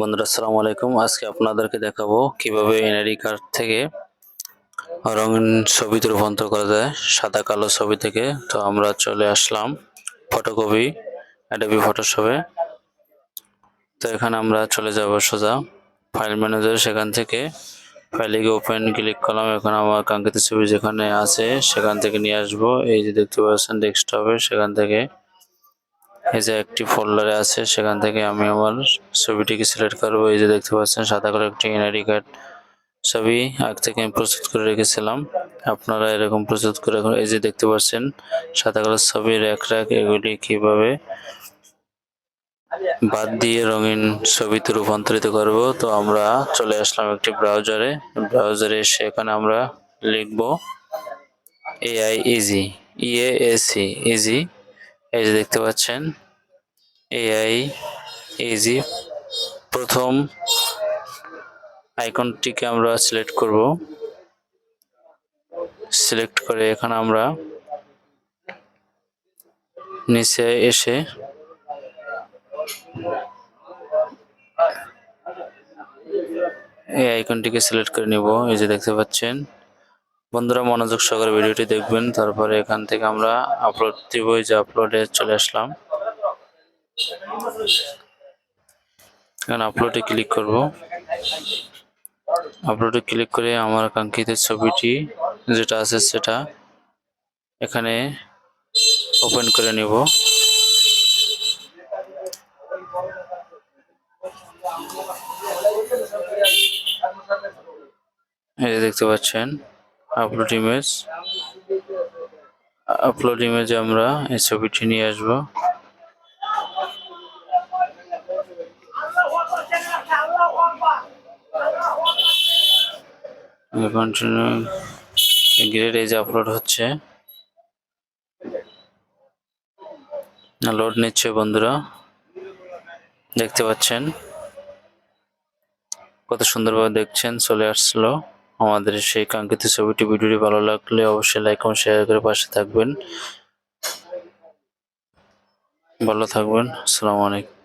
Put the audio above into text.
বন্ধুরা, আসসালামু আলাইকুম। আজকে আপনাদেরকে দেখাবো কীভাবে এনআইডি কার্ড থেকে রঙিন ছবিতে রূপান্তর করা যায়, সাদা কালো ছবি থেকে। তো আমরা চলে আসলাম ফটোকপি অ্যাডোবি ফটোশপে তো এখানে আমরা চলে যাব সোজা ফাইল ম্যানেজার সেখান থেকে। ফাইলে গিয়ে ওপেন ক্লিক করলাম। এখন আমার কাঙ্ক্ষিত ছবি যেখানে আছে সেখান থেকে নিয়ে আসব। এই যে দেখতে পাচ্ছেন ডেস্কটপে সেখান থেকে এই যে একটি ফোল্ডারে আছে, সেখান থেকে আমি আমার ছবিটিকে সিলেক্ট করব। এই যে দেখতে পাচ্ছেন, সাদা করে একটি এনআইডি কার্ড ছবি। আগ থেকে আমি প্রস্তুত করে রেখেছিলাম। আপনারা এরকম প্রস্তুত করে এই যে দেখতে পাচ্ছেন, সাদা কালার ছবি র্যাক র্যাক এগুলি কীভাবে বাদ দিয়ে রঙিন ছবিতে রূপান্তরিত করব? তো আমরা চলে আসলাম একটি ব্রাউজারে ব্রাউজারে এসে এখানে আমরা লিখব এআই ইজি ইএএসি ইজি এই যে দেখতে পাচ্ছেন এআই ইজি প্রথম আইকনটিকে আমরা সিলেক্ট করব। সিলেক্ট করে এখানে আমরা নিচে এসে এই আইকনটিকে সিলেক্ট করে নিব। এই যে দেখতে পাচ্ছেন, বন্ধুরা মনোযোগ সহকারে ভিডিওটি দেখবেন, তারপরে এখান থেকে আমরা আপলোড দিব। এই যে আপলোডে চলে আসলাম। এখানে আপলোডে ক্লিক করব। আপলোডে ক্লিক করে আমার কাঙ্ক্ষিত ছবিটি যেটা আছে সেটা এখানে ওপেন করে নিব। এই দেখতে পাচ্ছেন আপলোড ইমেজ আপলোড ইমেজে আমরা এই ছবিটি নিয়ে আসব। গ্রেড যে আপলোড হচ্ছে। লোড নিচ্ছে বন্ধুরা। দেখতে পাচ্ছেন। কত সুন্দরভাবে দেখছেন, চলে আসলো আমাদের সেই কাঙ্ক্ষিত ছবিটি। ভিডিওটি ভালো লাগলে অবশ্যই লাইক এবং শেয়ার করে পাশে থাকবেন। ভালো থাকবেন। আসসালামু আলাইকুম।